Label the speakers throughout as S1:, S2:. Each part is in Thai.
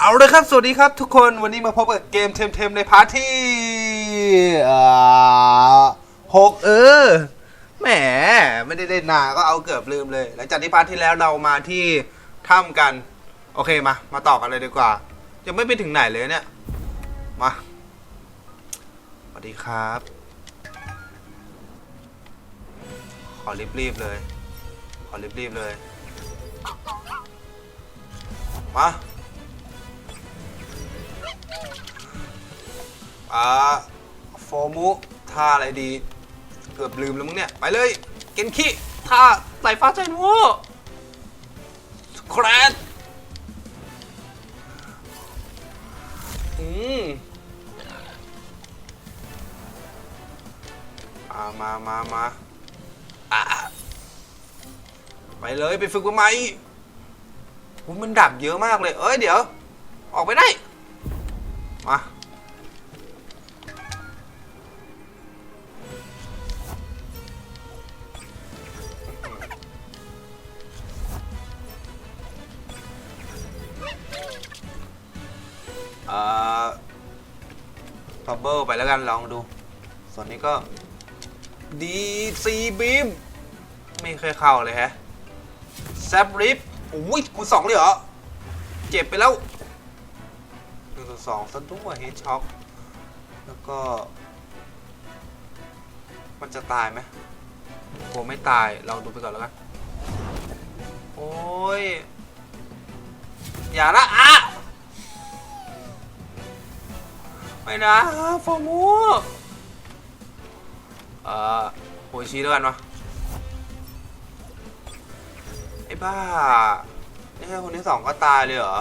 S1: เอาเลยครับ สวัสดีครับทุกคน วันนี้มาพบกับเกมเทมเทมในพาร์ทที่หกเออ แหม ไม่ได้เล่นนานก็เอาเกือบลืมเลย หลังจากที่พาร์ทที่แล้วเรามาที่ถ้ำกัน โอเคมา มาต่อกันเลยดีกว่า ยังไม่ไปถึงไหนเลยเนี่ย มา สวัสดีครับ ขอรีบๆเลย ขอรีบๆเลย มา อ่าโฟมุท่าอะไรดี เกือบลืมแล้วมึงเนี่ย ไปเลย เกนคิท่าใส่ฟ้าใจโม่แครดอืมอ่ามามามาอ่าไปเลยไปฝึกมาใหมมุมันดับเยอะมากเลย เอ้ย เดี๋ยว ออกไปได้ นี้ก็ดีซีบีมไม่เคยเข้าเลยฮะแซบริฟโอ้ยคูณสองเลยเหรอ เจ็บไปแล้วหนึ่งต่อสองซะด้วยเฮดช็อคแล้วก็ มันจะตายไหมกลัวไม่ตายลองดูไปก่อนแล้วกันโอ้ย อย่าละอะไม่นะฟอร์มู เอ่อโฮชิแล้วกันวะไอ้บ้านี่แค่คนที่สองก็ตายเลยเหรอ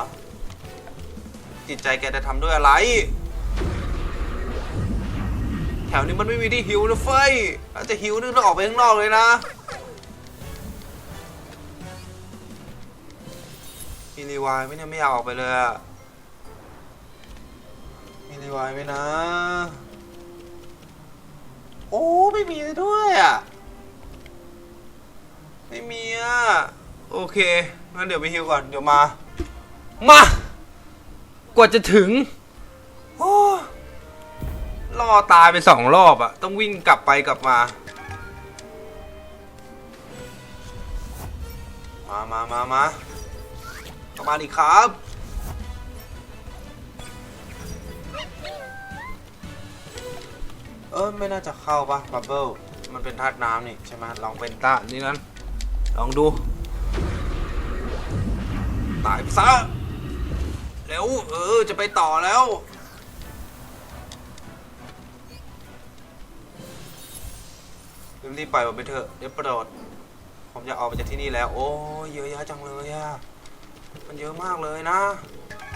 S1: จิตใจแกจะทำด้วยอะไร แถวนี้มันไม่มีที่หิวนะเฟ้ยถ้าจะหิวนึกต้องออกไปข้างนอกเลยนะมีรีวายไม่เนี่ยไม่อยากออกไปเลยอะมีรีวายไหมนะ โอ้ไม่มีเลยด้วยอะ ไม่มีอะ โอเคงั้นเดี๋ยวไปฮิวก่อน เดี๋ยวมา มา กว่าจะถึงโอ้ล่อตายไปสองรอบอะ ต้องวิ่งกลับไปกลับมา มามามามาเข้ามาดิครับ เออไม่น่าจะเข้าปะบับเบิลมันเป็นธาตุน้ำนี่ใช่ไหมลองเป็นตานี่นั้น ลองดู ตายไปซะเร็วเออ จะไปต่อแล้ว รีบๆไปบอกไปเถอะเดี๋ยวประดดผมจะออกไปจากที่นี่แล้ว โอ้ยเยอะแยะจังเลยอะมันเยอะมากเลยนะ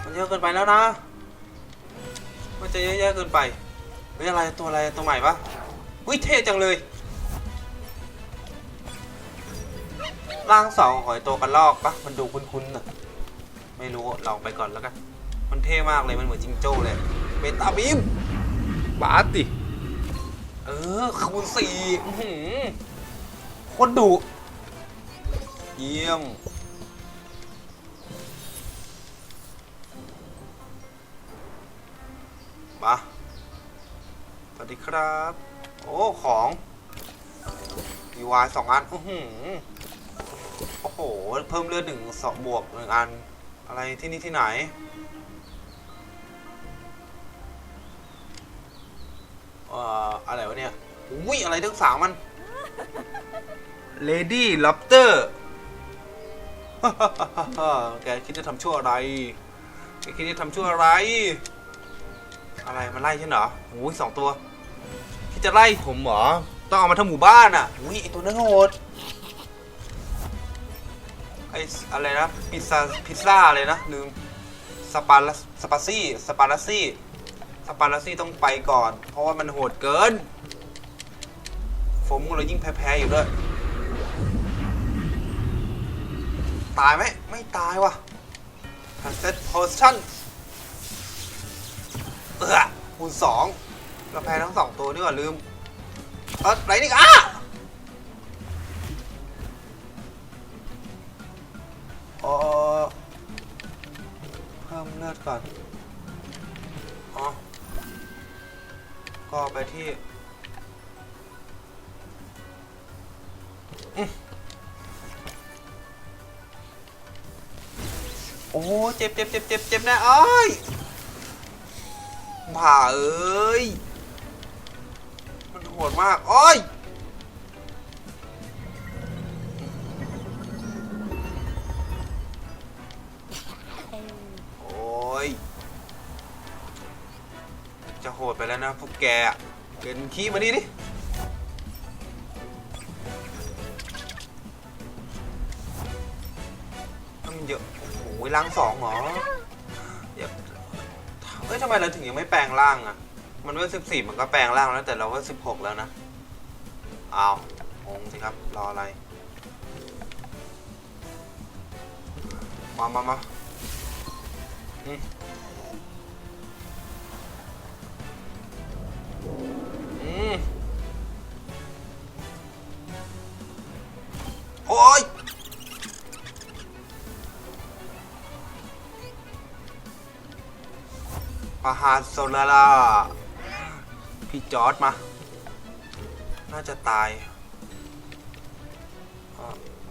S1: มันเยอะเกินไปแล้วนะ มันจะเยอะแยะเกินไป ฮ้ยอะไรตัวอะไรตัวใหม่ปะวิเท่จังเลย ร่างสองหอยตัวกันลอกปะมันดูคุ้นๆน่ะไม่รู้ลองไปก่อนแล้วกัน มันเท่มากเลยมันเหมือนจิงโจ้เลยเบต้าบีมบาสติ เออคูณสี่อื้อหือโคตรดุเยี่ยม ดีครับ โอ้ของดีวายสองอันอือหือโอ้โห เพิ่มเลือดหนึ่งสองบวกหนึ่งอัน อะไรที่นี่ที่ไหน เอ่อ อะไรวะเนี่ย อุ้ย อะไรทั้งสามมัน Lady Lobster แกคิดจะทำชั่วอะไรแกคิดจะทำชั่วอะไร อะไรมันไล่ฉันเหรอโอ้ยสองตัว จะไล่ผมเหรอ ต้องเอามาทั้งหมู่บ้านอะ อุ้ยไอตัวนั้นโหด ไออะไรนะ พิซซ่า พิซซ่าเลยนะ ลืม สปาร์สปาซี่ สปาร์ซี่ สปาร์ซี่ต้องไปก่อน เพราะว่ามันโหดเกิน ผมเรายิ่งแพ้ๆอยู่ด้วย ตายไหม ไม่ตายว่ะเซตโพชั่นเออคูณสอง เราแพ้ทั้งสองตัวนี่หว่าลืม เออไรนี่อะเออเพิ่มเลือดก่อน อ๋อ ก็ไปที่อืมโอ้เจ็บเจ็บเจ็บเจ็บเจ็บนะอ้อยผ่าเอ้ย มันโหดมาก โอ้ยโอ้ย จะโหดไปแล้วนะพวกแกเกินขี้มานี่ดิมันเยอะ โอ้โหล้างสองเหรอเดี๋ยวเอ้ยทำไมเราถึงยังไม่แปลงร่างอะ มันว่าสิบสี่มันก็แปลงร่างแล้วแต่เราว่าสิบหกแล้วนะเอางงสิครับ รออะไร มามามาอืมอืมโอ้ยปาฮารโซลาลา พี่จอร์ดมา น่าจะตาย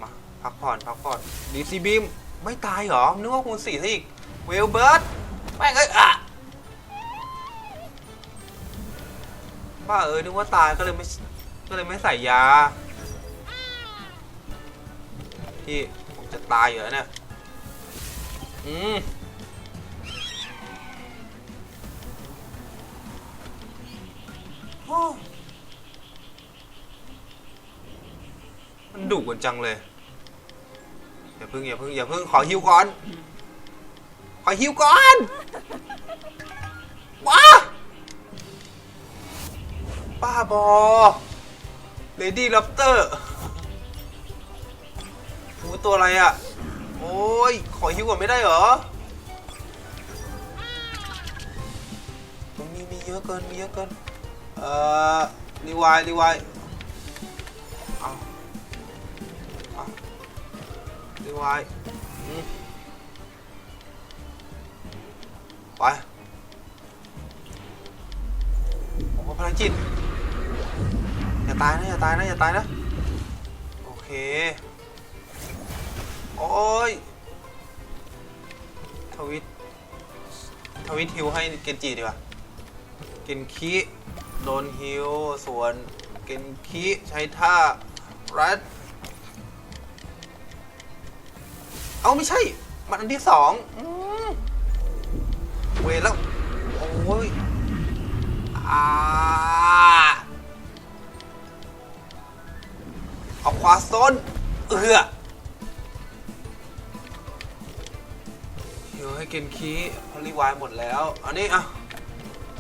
S1: มา พักผ่อน พักผ่อนดีซีบีมไม่ตายเหรอ นึกว่าคูณสี่ซะอีก เวลเบิร์ดแม่งเอ้ยอะบ้าเอ้ยนึกว่าตายก็เลยไม่ก็เลยไม่ใส่ยา ที่ผมจะตายอยู่แล้วเนี่ยอืม มันดุกันจังเลย อย่าเพิ่งอย่าเพิ่งอย่าเพิ่งขอฮิวก่อน ขอฮิวก่อนว้าบ้าบอเลดี้ลับเตอร์หูตัวอะไรอะ โอ้ย ขอฮิวก่อนไม่ได้เหรอมันมีมีเยอะเกินมีเยอะเกิน เอ่อรีวายรีวายเอาเอารีวายอืมไปโอ้โหพลังจิต อย่าตายนะ อย่าตายนะ อย่าตายนะ โอเค โอ้ย ทวิต ทวิตฮิวให้เกนจิดีกว่า เกนคิ โดนฮิวส่วนเกนคิใช้ท่ารัดเอาไม่ใช่ มันอันที่สองอืมเวแล้ว โอ้ยอ่าเอาขวาโซนเอือฮิวให้เกนคิพลีวายหมดแล้ว อันนี้อะ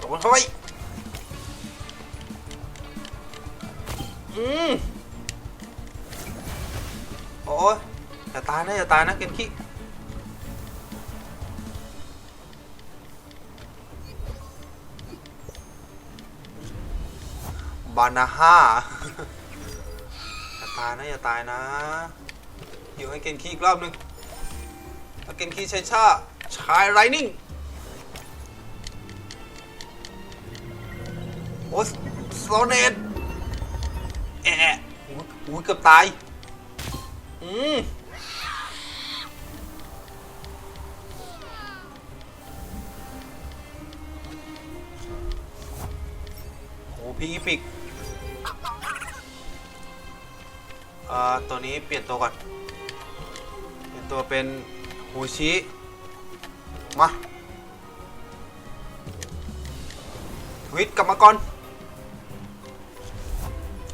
S1: ตกมันเข้าไป อืมโอ้ยอย่าตายนะอย่าตายนะเกนคิบานาฮ่าอย่าตายนะอย่าตายนะอยู่ให้เกนคิอีกรอบหนึงแล้วเกนคิใช้ชาชายไรนิ่งโอ้โซเนต แอะอุ้ยอุ้ยเกือบตาย อืมโอ้พี่อีพิกเอ่อตัวนี้เปลี่ยนตัวก่อน เปลี่ยนตัวเป็นฮูชิ มาทวิตกลับมาก่อน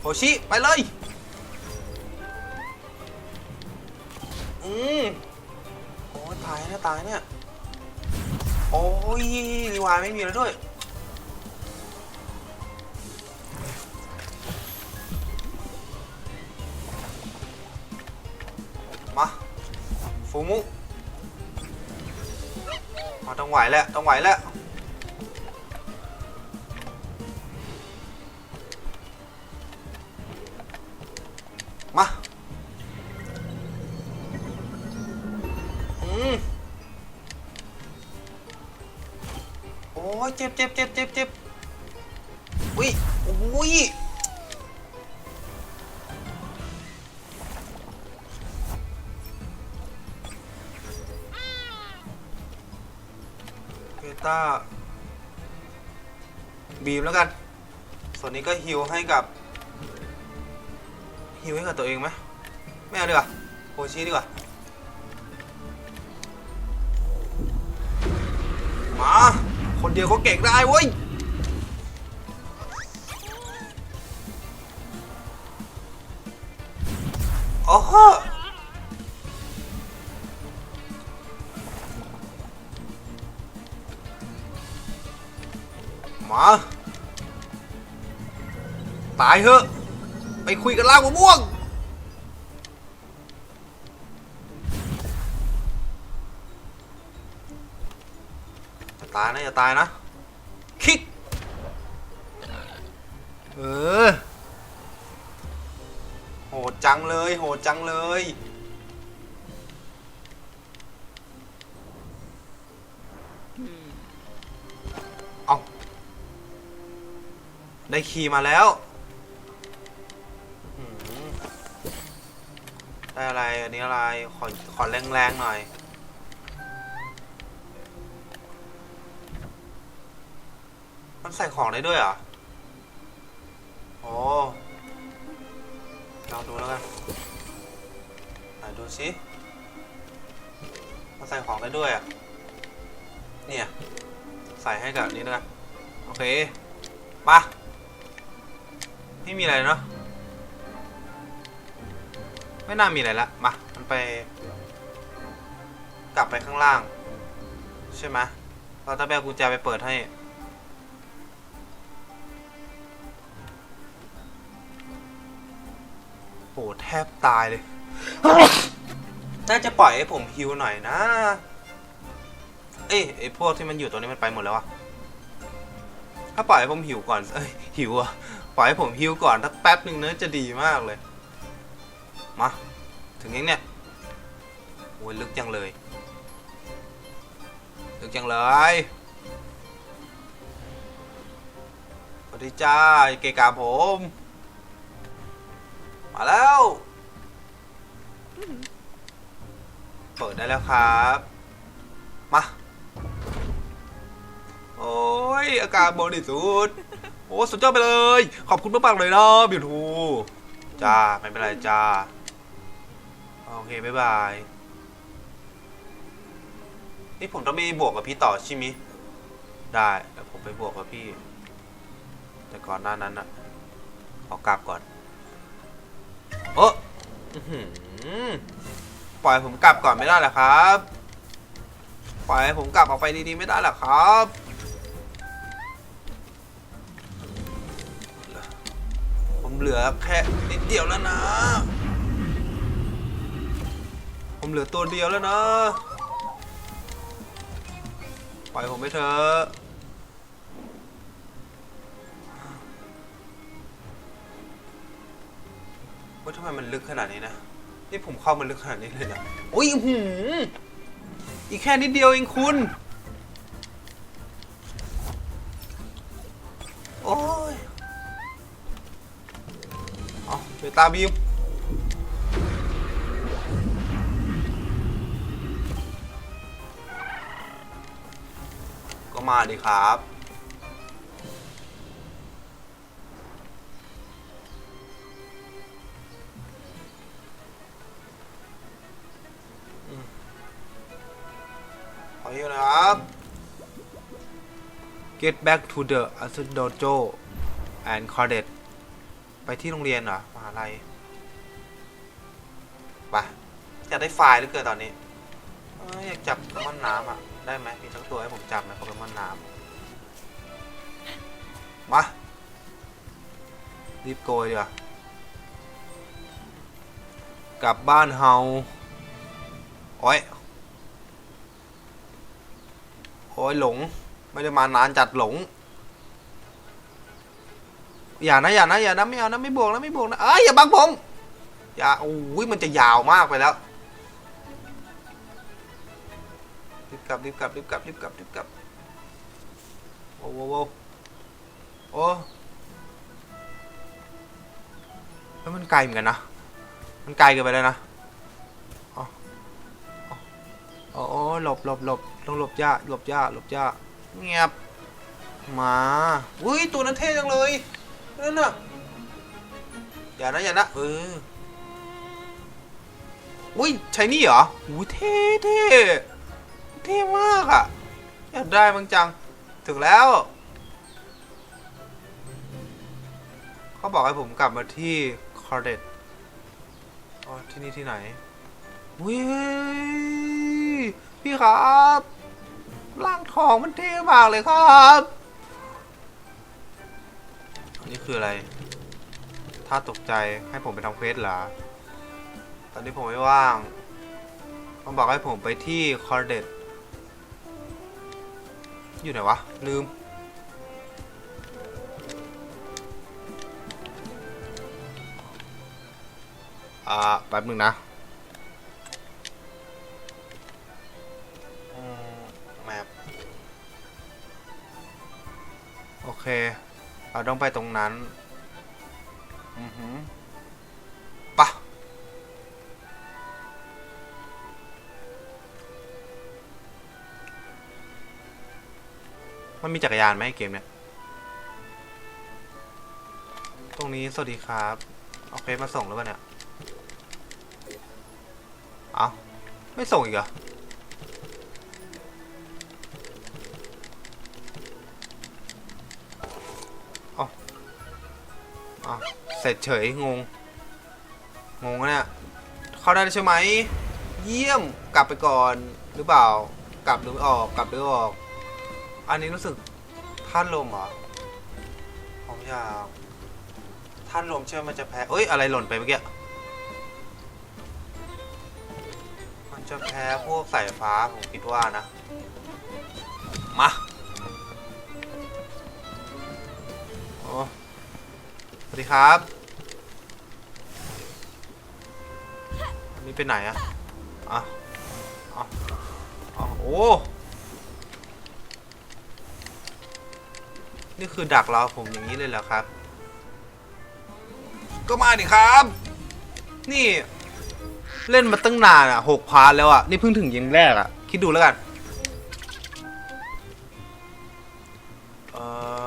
S1: ฮชิ ไปเลย อืมโอ้ยตายนะตายเนี่ย โอ้ยรีวายไม่มีแล้วด้วย มา ฟูมุมาต้องไหวแล้ว ต้องไหวแล้ว โอ้ยเจ็บเจ็บเจ็บเจ็บเจ็บอุ้ยอุ้ยเบต้าบีมแล้วกัน ส่วนนี้ก็ฮิวให้กับฮิวให้กับตัวเองไหมไม่เอาดีกว่าโคชิดีกว่า เดียวเขาเก่งได้เว้ยโอ้โหมาตายเถอะ ไปคุยกันล่างมะม่วง ตายนะอย่าตายนะ คิก เออ โหดจังเลย โหดจังเลย เอาได้คีย์มาแล้ว ได้อะไร อันนี้อะไร ขอ ขอแรงๆหน่อย มันใส่ของได้ด้วยเหรอโอ้ลองดูแล้วกันไหนดูสิมันใส่ของได้ด้วยอะ เนี่ย ใส่ให้กับนี้แล้วกัน โอเคปะไม่มีอะไรเนาะ ไม่น่ามีอะไรละ มา มันไป กลับไปข้างล่าง ใช่ไหมเราต้องไปเอากุญแจไปเปิดให้ หแทบตายเลย น่าจะปล่อยให้ผมฮิวหน่อยนะ เอ้ยไอพวกที่มันอยู่ตรงนี้มันไปหมดแล้วอะถ้าปล่อยให้ผมหิวก่อน เอ้ยหิวอะปล่อยให้ผมฮิวก่อนสักแป๊บหนึ่งเนื้อจะดีมากเลย มา ถึงยังเนี่ยโอ้ยลึกจังเลย ลึกจังเลยสวัสดีจ้าเกกาผม มาแล้ว เปิดได้แล้วครับ มา โอ้ย อากาศบริสุทธิ์โอ้สุดยอดไปเลย ขอบคุณมากๆเลยนะบิวทูจ้า ไม่เป็นไรจ้า โอเค บ๊ายบาย นี่ผมต้องไปบวกกับพี่ต่อใช่ไหมได้เดี๋ยวผมไปบวกกับพี่ แต่ก่อนหน้านั้นนะขอกลับก่อน ปล่อยผมกลับก่อนไม่ได้หรอครับ ปล่อยผมกลับออกไปดีๆไม่ได้หรอครับผมเหลือแค่นิดเดียวแล้วนะ ผมเหลือตัวเดียวแล้วนะ ปล่อยผมไปเถอะ ทำไมมันลึกขนาดนี้นะ นี่ผมเข้ามันลึกขนาดนี้เลยเหรออุ้ยอื้อหืออีกแค่นิดเดียวเองคุณ โอ้ยเอาไปตาบีมก็มาดิครับ Get back to the a s u Dojo and Cadet ไปที่โรงเรียนเหรอมหาลัยไปอยากได้ไฟล์หรือเกินตอนนี้อยอยากจับโปเกมอนน้ำอะ ได้ไหมมีทั้งตัวให้ผมจับไหมโปเกมอนน้ำมารีบโกยดีกว่ากลับบ้านเฮาโอ้ยโอ้ยหลง ไม่ได้มานานจัดหลง อย่านะอย่านะอย่านะไม่เอานะไม่บวกนะไม่บวกนะเอ้ยอย่าบังผม อย่าโอ้ยมันจะยาวมากไปแล้วรีบกลับรีบกลับรีบกลับรีบกลับรีบกลับโอ้โหโอ้โหโอ้แล้วมันไกลเหมือนกันนะ มันไกลเกินไปแล้วนะอ๋อหลบหลบหลบต้องหลบยาหลบยาหลบย่า เงียบ มาอุ้ยตัวนั้นเท่จังเลยนั่นน่ะอย่านะอย่านะเอออุ้ยใช้นี่เหรออุ้ยเท่เท่เท่มากอะอยากได้บางจัง ถึงแล้ว เขาบอกให้ผมกลับมาที่คอร์เดตอ๋อที่นี่ที่ไหนอุ้ยพี่ครับ ร่างทองมันเท่มากเลยครับอันนี้คืออะไร ถ้าตกใจให้ผมไปทำเควสเหรอ ตอนนี้ผมไม่ว่าง ต้องบอกให้ผมไปที่คอร์เดตอยู่ไหนวะ ลืม อ่า แป๊บหนึ่งนะ เคเราต้องไปตรงนั้น อือหือปะมันมีจักรยานไหมเกมเนี่ย ตรงนี้สวัสดีครับเอาเฟซมาส่งหรือเปล่าเนี่ย เอาไม่ส่งอีกเหรอ เสร็จเฉยงง งงอะเนี่ยเข้าได้ใช่ไหม เยี่ยมกลับไปก่อนหรือเปล่า กลับหรือออกกลับหรือออก อันนี้รู้สึกท่านลมเหรอผมอยากท่านลมเชื่อมันจะแพ้เอ้ยอะไรหล่นไปเมื่อกี้มันจะแพ้พวกสายฟ้าผมคิดว่านะ มาโอ้ วัสดีครับอันนี้เป็นไหนอะอะอะอะโอ้นี่คือดักเราผมอย่างนี้เลยเหรอครับ ก็มาดิครับ นี่ เล่นมาตั้งนานอะหกพาร์ทแล้วอะ นี่เพิ่งถึงยิงแรกอะ คิดดูแล้วกัน เอ่อ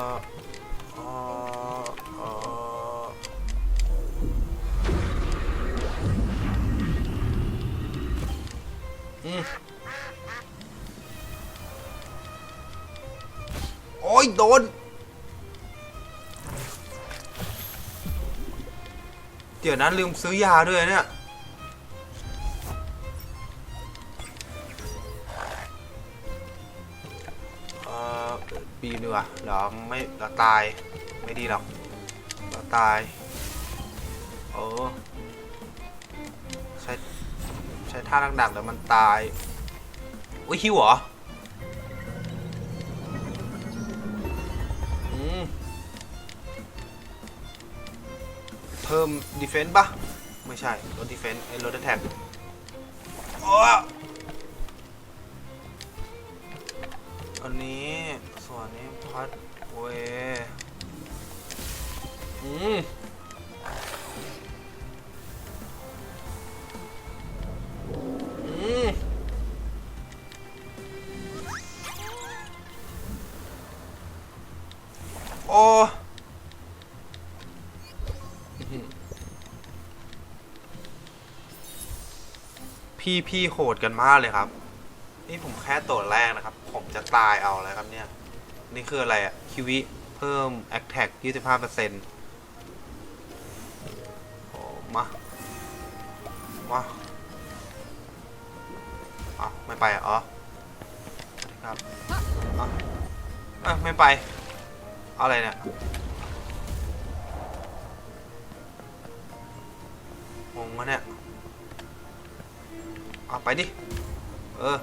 S1: อ้ยโดน เดี๋ยวนั้นลืมซื้อยาด้วยเนี่ย เอ่อบีมดีกว่าเดี๋ยวไม่เดี๋ยวตาย ไม่ดีหรอกเดี๋ยวตาย โอ้ใช้ ใช้ท่าดักๆเดี๋ยวมันตาย อุ้ยฮิวเหรอ พิ่มดีเฟนต์ปะไม่ใช่ลดดีเฟนต์ไอ้ลดแท็กโอ้อันนี้ ส่วนนี้พัดเวอืมอืมโอ้ พี่พี่โหดกันมากเลยครับ นี่ผมแค่ตัวแรกนะครับ ผมจะตายเอาเลยครับเนี่ย นี่คืออะไรอะคิวิเพิ่ม a t t a c 25%โอ้มามาอะไม่ไปอะอ๋อครับอะอะไม่ไปอาอะไรเนี่ยงงวะเนี่ย เอาไปดิ เออ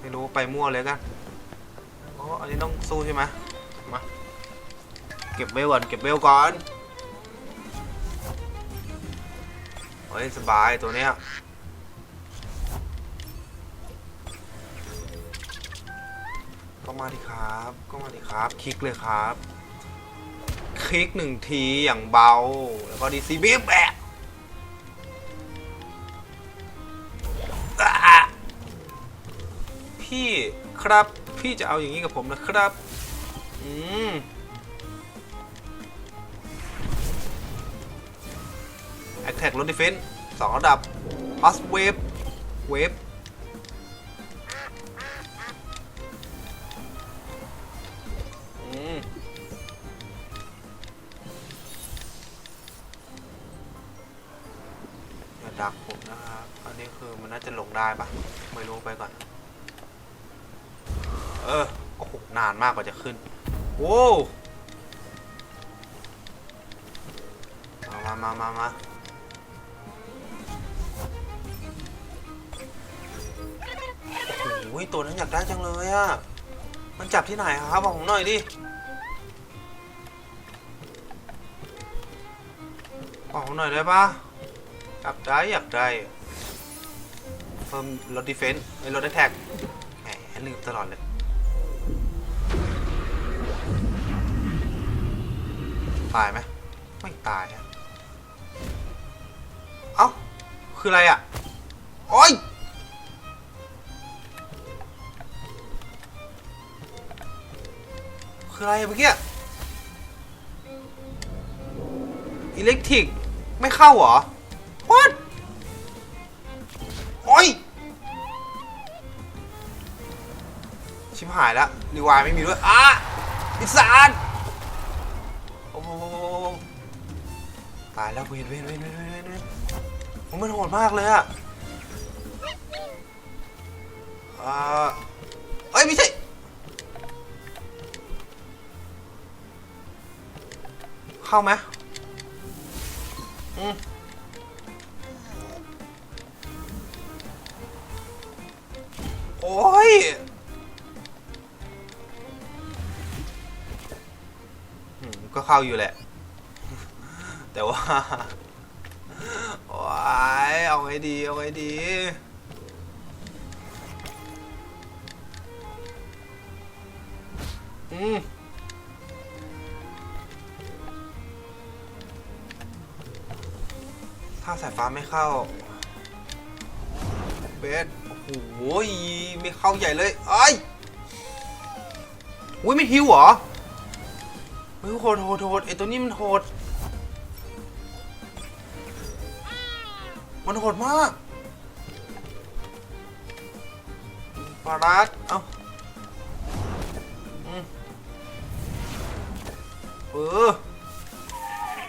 S1: ไม่รู้ไปมั่วเลยกันอ้อันนี้ต้องสู้ใช่ไหมมา เก็บเวลก่อน เก็บเวลก่อนเฮ้ยสบายตัวเนี้ยก็มาดิครับ ก็มาดิครับ คลิกเลยครับ คลิกหนึ่งทีอย่างเบา แล้วก็ดีซีบีแบะ ครับ พี่จะเอาอย่างนี้กับผมนะครับ อืมแอคแท็กลดดิเฟนสองระดับพัสเวฟเวฟ เออโอ้โหนานมากกว่าจะขึ้นโว้มามามามามาโอ้ยตัวนั้นอยากได้จังเลยอะมันจับที่ไหนครับบอกผมหน่อยดิบอกผมหน่อยได้ปะอยากได้อยากได้เพิ่มรถดีเฟนส์ไอรถได้แท็กแหมลืมตลอดเลย ตายไหมไม่ตายอะเอ้า คืออะไรอะโอ้ยคืออะไรเมื่อกี้อิเล็กทริก ไม่เข้าเหรอ what โอ้ย ชิบหายแล้วรีวายไม่มีด้วยอะอิสาน โหตายแล้วเวนเวนเวนเวนเวนเวนเวนโอ้มันโหดมากเลยอะอ่าเอ้ยไม่ใช่เข้าไหมอืม ก็เข้าอยู่แหละ แต่ว่าโอ้ยเอาไงดี เอาไงดี อืมถ้าสายฟ้าไม่เข้าเบสโอ้โหไม่เข้าใหญ่เลยไอ้ยอุ้ยไม่ฮิวเหรอ เฮ้ยโหดโหดโหดไอตัวนี้มันโหด มันโหดมากปารัสเอ้าอืมเออ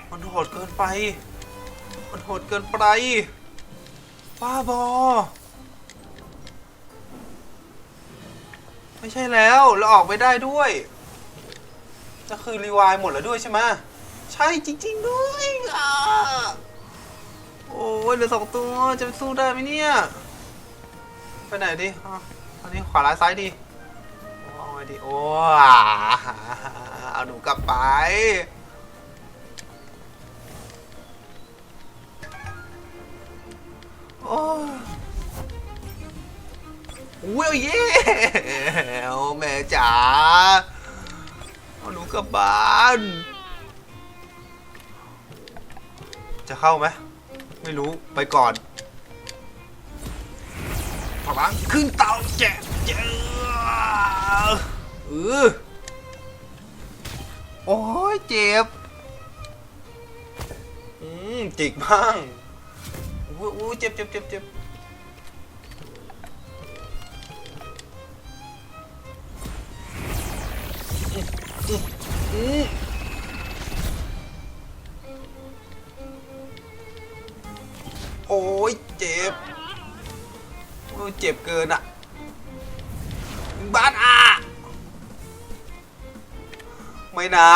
S1: มันโหดเกินไป มันโหดเกินไปบ้าบอ ไม่ใช่แล้ว เราออกไม่ได้ด้วย จะคือรีวายหมดแล้วด้วยใช่ไหมใช่จริง ๆ ด้วยอะโอ้ยเหลือสองตัวจะสู้ได้ไหมเนี่ย ไปไหนดีอันนี้ขวาร้ายซ้ายดีโอ้เอาไงดีโอ้เอาหนูกลับไปโอ้ยอุ้ยเย่เอาแม่จ๋า เอาหนูกลับบ้าน จะเข้าไหมไม่รู้ไปก่อนพลังขึ้นเตาแจ๊ะเจ้าเออโอ้ยเจ็บ อืมจิกบ้างอู้อู้เจ็บเจ็บเจ็บเจ็บ โอ้ยเจ็บโอ้เจ็บเกินอะบ้านอะไม่นะ